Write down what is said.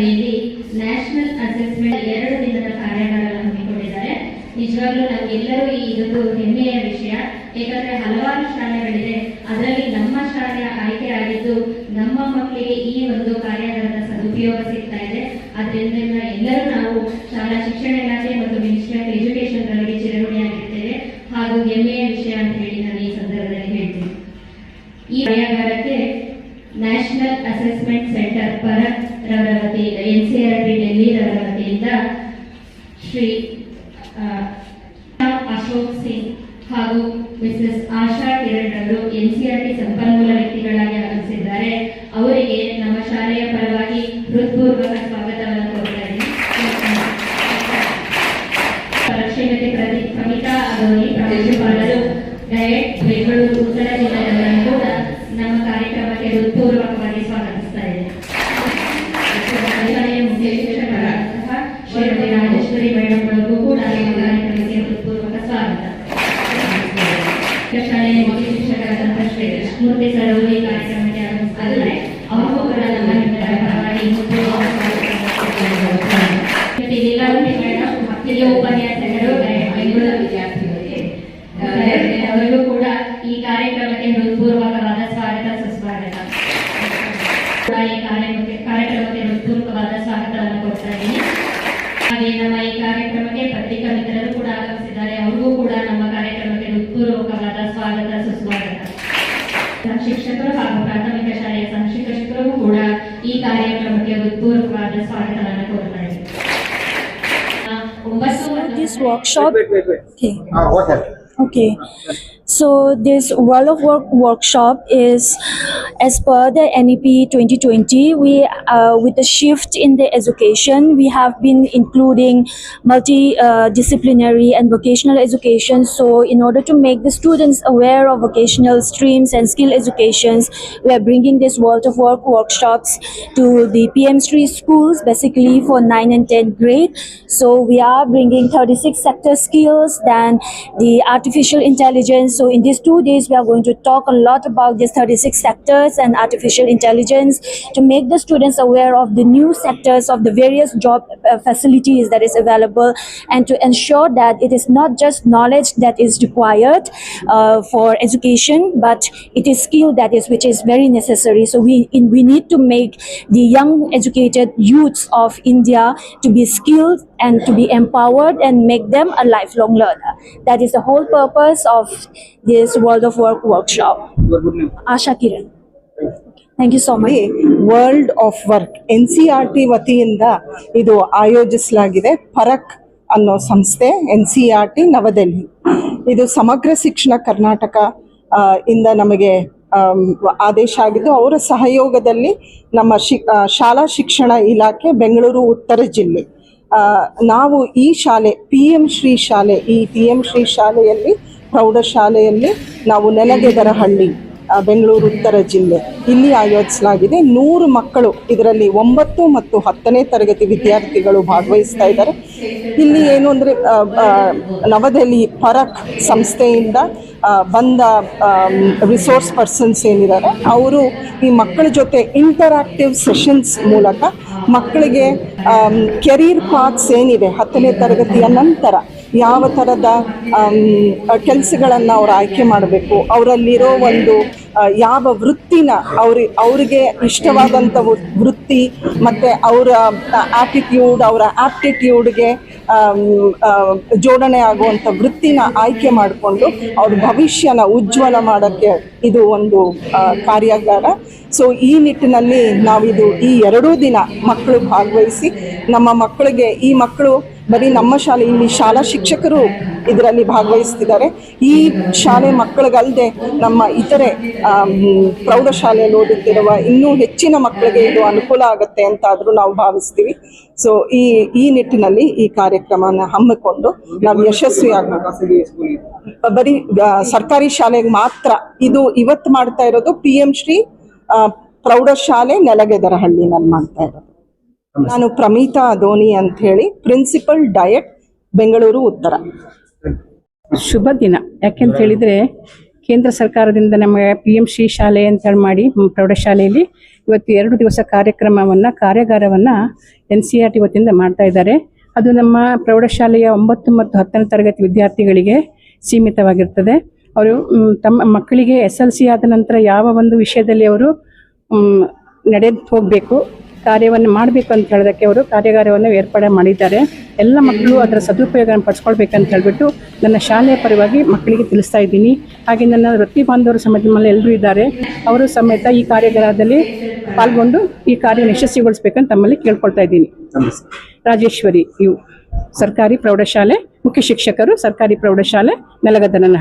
ಶಾಲೆಯಲ್ಲಿ national assessment ಎರಡು ದಿನದ ಕಾರ್ಯಾಗಾರ ಹಮ್ಮಿಕೊಂಡಿದ್ದಾರೆ. ನಿಜವಾಗ್ಲೂ ನಮಗೆಲ್ಲರೂ ಈ ಇದೊಂದು ಹೆಮ್ಮೆಯ ವಿಷಯ. ಏಕೆಂದ್ರೆ ಹಲವಾರು ಶಾಲೆಗಳಿದೆ. ಅದರಲ್ಲಿ ನಮ್ಮ ಶಾಲೆಯ ಆಯ್ಕೆ ಆಗಿದ್ದು ನಮ್ಮ ಮಕ್ಕಳಿಗೆ ಈ ಒಂದು ಕಾರ್ಯಾಗಾರದ ಸದುಪಯೋಗ ಸಿಗ್ತಾ ಇದೆ. ಅದರಿಂದ ಎಲ್ಲರೂ ನಾವು ಶಾಲಾ ಶಿಕ್ಷಣ ಇಲಾಖೆ ಮತ್ತು ಮಿನಿಸ್ಟ್ರಿ ಆಫ್ ಎಜುಕೇಶನ್ ಗಳಿಗೆ ಚಿರಋಣಿಯಾಗಿರ್ತೇವೆ. ಹಾಗೂ ಹೆಮ್ಮೆಯ ವಿಷಯ ಅಂತ ಹೇಳಿ ನಾನು ಈ ಸಂದರ್ಭದಲ್ಲಿ ಹೇಳ್ತೀನಿ. ಈ ಕಾರ್ಯಾಗಾರಕ್ಕೆ ನ್ಯಾಷನಲ್ ಅಸೆಸ್ಮೆಂಟ್ ಸೆಂಟರ್ ಪರತ್ ರವರ ವತಿಯಿಂದ N C R T Delhi ವತಿಯಿಂದ ಶ್ರೀ ಅಶೋಕ್ ಸಿಂಗ್ ಹಾಗೂ ಮಿಸಸ್ ಆಶಾ ಕಿರಣ್ ಅವರು ಎನ್ ಸಿ ಆರ್ ಟಿ ಸಂಪನ್ಮೂಲ ವ್ಯಕ್ತಿಗಳಾಗಿ ಆಗಮಿಸಿದ್ದಾರೆ. ಅವರಿಗೆ ನಮ್ಮ ಶಾಲೆಯ ಪರವಾಗಿ ಹೃತ್ಪೂರ್ವಕ ಸ್ವಾಗತವನ್ನು ಕೋರ್ತಾ ಇದ್ದೀನಿ. ಸಮಿತಾ ಕವಿತಾ ಪ್ರವೇಶ ಪ್ರಾಂಶುಪಾಲರು ಡಯಟ್, ಬೆಂಗಳೂರು ಉತ್ತರ ಕೃಷ್ಣಮೂರ್ತಿ ಸರ್ ಅವರು ಈ ಕಾರ್ಯಕ್ರಮಕ್ಕೆ ಆಗಮಿಸ್ತಾ ಇದ್ದಾರೆ ಅವರಿಗೂ ಕೂಡ ನಿಮ್ಮೆಲ್ಲರ ಪರವಾಗಿ ಹಿರಿಯ ಉಪನ್ಯಾಸಕರು ಬೆಂಗಳೂರು ವಿದ್ಯಾರ್ಥಿಗಳಿಗೆ ಅವರಿಗೂ ಕೂಡ ಈ ಕಾರ್ಯಕ್ರಮಕ್ಕೆ ಹೃತ್ಪೂರ್ವಕವಾದ ಸ್ವಾಗತ, ಸುಸ್ವಾಗತ ಕೂಡ ಈ ಕಾರ್ಯಕ್ರಮಕ್ಕೆ ಕಾರ್ಯಕ್ರಮಕ್ಕೆ ಹೃತ್ಪೂರ್ವಕವಾದ ಸ್ವಾಗತವನ್ನು ಕೊಡ್ತಾ ಇದ್ದೀನಿ ಹಾಗೆ ನಮ್ಮ ಈ ಕಾರ್ಯಕ್ರಮಕ್ಕೆ ಪತ್ರಿಕಾ ಮಿತ್ರರು ಕೂಡ ಆಗಮಿಸಿದ್ದಾರೆ ಅವ್ರಿಗೂ ಕೂಡ ನಮ್ಮ ಕಾರ್ಯಕ್ರಮಕ್ಕೆ ಹೃತ್ಪೂರ್ವಕವಾದ ಸ್ವಾಗತ ಸುಸ್ವಾಗತ ಶಿಕ್ಷಕರು ಹಾಗೂ ಪ್ರಾಥಮಿಕ ಶಾಲೆಯ ಶಿಕ್ಷಕರು ಕೂಡ ಈ ಕಾರ್ಯಕ್ರಮಕ್ಕೆ ಹೃತ್ಪೂರ್ವಕವಾದ ಸ್ವಾಗತವನ್ನು ಕೋರ್ತಾ ಇದ್ದೀನಿ ಆ, ಒಂಬತ್ತು Okay. So this World of Work workshop is, as per the NEP 2020, we uh, with the shift in the education, we have been including multidisciplinary uh, and vocational education. So in order to make the students aware of vocational streams and skill educations, we are bringing this World of Work workshops to the PM3 schools, basically for 9 and tenth grade. So we are bringing 36 sector skills, then the art artificial intelligence. So in these two days we are going to talk a lot about these 36 sectors and artificial intelligence to make the students aware of the new sectors of the various job uh, facilities that is available and to ensure that it is not just knowledge that is required uh, for education but it is skill that is which is very necessary. So we in, we need to make the young educated youths of india to be skilled and to be empowered and make them a lifelong learner that is the whole purpose of this world of work workshop asha kiran thank you so much world of work N C R T ವತಿಯಿಂದ ಇದು ಆಯೋಜಿಸಲಾಗಿದೆ ಪರಕ್ ಅನ್ನೋ ಸಂಸ್ಥೆ N C R T New Delhi ಇದು ಸಮಗ್ರ ಶಿಕ್ಷಣ ಕರ್ನಾಟಕ ಇಂದ ನಮಗೆ ಆದೇಶ ಆಗಿದ್ದು ಅವರ ಸಹಯೋಗದಲ್ಲಿ ನಮ್ಮ ಶಿ ಶಾಲಾ ಶಿಕ್ಷಣ ಇಲಾಖೆ ಬೆಂಗಳೂರು ಉತ್ತರ ಜಿಲ್ಲೆ ನಾವು ಈ ಶಾಲೆ ಪಿ ಎಂ ಶ್ರೀ ಶಾಲೆ, ಈ ಪಿ ಎಂ ಶ್ರೀ ಶಾಲೆಯಲ್ಲಿ, ಪ್ರೌಢಶಾಲೆಯಲ್ಲಿ ನಾವು ನೆಲಗೆದರಹಳ್ಳಿ ಬೆಂಗಳೂರು ಉತ್ತರ ಜಿಲ್ಲೆ ಇಲ್ಲಿ ಆಯೋಜಿಸಲಾಗಿದೆ. ನೂರು ಮಕ್ಕಳು ಇದರಲ್ಲಿ ಒಂಬತ್ತು ಮತ್ತು ಹತ್ತನೇ ತರಗತಿ ವಿದ್ಯಾರ್ಥಿಗಳು ಭಾಗವಹಿಸ್ತಾ ಇದ್ದಾರೆ. ಇಲ್ಲಿ ಏನು ಅಂದರೆ ನವದೆಹಲಿ ಪರಕ್ ಸಂಸ್ಥೆಯಿಂದ ಬಂದ ರಿಸೋರ್ಸ್ ಪರ್ಸನ್ಸ್ ಏನಿದ್ದಾರೆ, ಅವರು ಈ ಮಕ್ಕಳ ಜೊತೆ ಇಂಟರಾಕ್ಟಿವ್ ಸೆಷನ್ಸ್ ಮೂಲಕ ಮಕ್ಕಳಿಗೆ ಕೆರಿಯರ್ ಪಾತ್ಸ್ ಏನಿದೆ ಹತ್ತನೇ ತರಗತಿಯ ನಂತರ ಯಾವ ಥರದ ಕೆಲಸಗಳನ್ನು ಅವ್ರು ಆಯ್ಕೆ ಮಾಡಬೇಕು, ಅವರಲ್ಲಿರೋ ಒಂದು ಯಾವ ವೃತ್ತಿನ ಅವ್ರಿ, ಅವರಿಗೆ ಇಷ್ಟವಾದಂಥ ವೃತ್ತಿ ಮತ್ತು ಅವರ ಆಟಿಟ್ಯೂಡ್ ಅವರ ಆಪ್ಟಿಟ್ಯೂಡ್ಗೆ ಜೋಡಣೆ ಆಗುವಂಥ ವೃತ್ತಿನ ಆಯ್ಕೆ ಮಾಡಿಕೊಂಡು ಅವ್ರ ಭವಿಷ್ಯನ ಉಜ್ವಲ ಮಾಡೋಕ್ಕೆ ಇದು ಒಂದು ಕಾರ್ಯಾಗಾರ. ಸೊ ಈ ನಿಟ್ಟಿನಲ್ಲಿ ನಾವಿದು ಈ ಎರಡೂ ದಿನ ಮಕ್ಕಳು ಭಾಗವಹಿಸಿ ನಮ್ಮ ಮಕ್ಕಳಿಗೆ, ಈ ಮಕ್ಕಳು ಬರೀ ನಮ್ಮ ಶಾಲೆ, ಇಲ್ಲಿ ಶಾಲಾ ಶಿಕ್ಷಕರು ಇದರಲ್ಲಿ ಭಾಗವಹಿಸ್ತಿದ್ದಾರೆ. ಈ ಶಾಲೆ ಮಕ್ಕಳಿಗಲ್ಲದೆ ನಮ್ಮ ಇತರೆ ಪ್ರೌಢಶಾಲೆಯಲ್ಲಿ ಓದುತ್ತಿರುವ ಇನ್ನೂ ಹೆಚ್ಚಿನ ಮಕ್ಕಳಿಗೆ ಇದು ಅನುಕೂಲ ಆಗುತ್ತೆ ಅಂತ ಆದರೂ ನಾವು ಭಾವಿಸ್ತೀವಿ. ಸೊ ಈ ಈ ನಿಟ್ಟಿನಲ್ಲಿ ಈ ಕಾರ್ಯಕ್ರಮನ ಹಮ್ಮಿಕೊಂಡು ನಾವು ಯಶಸ್ವಿಯಾಗಿ ಬರೀ ಸರ್ಕಾರಿ ಶಾಲೆಗೆ ಮಾತ್ರ, ಇದು ಇವತ್ತು ಮಾಡ್ತಾ ಇರೋದು ಪಿ ಎಂ ಶ್ರೀ ಪ್ರೌಢಶಾಲೆ ನೆಲಗೆದರಹಳ್ಳಿನಲ್ಲಿ ಮಾಡ್ತಾ ಇರೋದು. ನಾನು ಪ್ರಮೀತಾ ಧೋನಿ ಅಂತ ಹೇಳಿ ಪ್ರಿನ್ಸಿಪಲ್ ಡಯಟ್ ಬೆಂಗಳೂರು ಉತ್ತರ. ಶುಭ ದಿನ. ಯಾಕೆಂತ ಹೇಳಿದ್ರೆ ಕೇಂದ್ರ ಸರ್ಕಾರದಿಂದ ನಮಗೆ ಪಿ ಎಂ ಶ್ರೀ ಶಾಲೆ ಅಂತ ಹೇಳಿ ಮಾಡಿ ಪ್ರೌಢಶಾಲೆಯಲ್ಲಿ ಇವತ್ತು ಎರಡು ದಿವಸ ಕಾರ್ಯಕ್ರಮವನ್ನು ಕಾರ್ಯಾಗಾರವನ್ನು ಎನ್ ಸಿ ಆರ್ ಟಿ ವತಿಯಿಂದ ಮಾಡ್ತಾ ಇದ್ದಾರೆ. ಅದು ನಮ್ಮ ಪ್ರೌಢಶಾಲೆಯ ಒಂಬತ್ತು ಮತ್ತು ಹತ್ತನೇ ತರಗತಿ ವಿದ್ಯಾರ್ಥಿಗಳಿಗೆ ಸೀಮಿತವಾಗಿರ್ತದೆ. ಅವರು ತಮ್ಮ ಮಕ್ಕಳಿಗೆ ಎಸ್ ಎಲ್ ಸಿ ಆದ ನಂತರ ಯಾವ ಒಂದು ವಿಷಯದಲ್ಲಿ ಅವರು ನಡೆದು ಹೋಗಬೇಕು ಕಾರ್ಯವನ್ನು ಮಾಡಬೇಕು ಅಂತ ಹೇಳೋದಕ್ಕೆ ಅವರು ಕಾರ್ಯಾಗಾರವನ್ನು ಏರ್ಪಾಡು ಮಾಡಿದ್ದಾರೆ. ಎಲ್ಲ ಮಕ್ಕಳು ಅದರ ಸದುಪಯೋಗವನ್ನು ಪಡಿಸ್ಕೊಳ್ಬೇಕಂತ ಹೇಳಿಬಿಟ್ಟು ನನ್ನ ಶಾಲೆಯ ಪರವಾಗಿ ಮಕ್ಕಳಿಗೆ ತಿಳಿಸ್ತಾ ಇದ್ದೀನಿ. ಹಾಗೆ ನನ್ನ ವೃತ್ತಿ ಬಾಂಧವರು ಸಮೇತ ಎಲ್ಲರೂ ಇದ್ದಾರೆ. ಅವರು ಸಮೇತ ಈ ಕಾರ್ಯಾಗಾರದಲ್ಲಿ ಪಾಲ್ಗೊಂಡು ಈ ಕಾರ್ಯ ಯಶಸ್ವಿಗೊಳಿಸ್ಬೇಕಂತ ತಮ್ಮಲ್ಲಿ ಕೇಳ್ಕೊಳ್ತಾ ಇದ್ದೀನಿ. ರಾಜೇಶ್ವರಿ ಇವು ಸರ್ಕಾರಿ ಪ್ರೌಢಶಾಲೆ ಮುಖ್ಯ ಶಿಕ್ಷಕರು ಸರ್ಕಾರಿ ಪ್ರೌಢಶಾಲೆ ನೆಲಗದ್ದನಹಳ್ಳಿ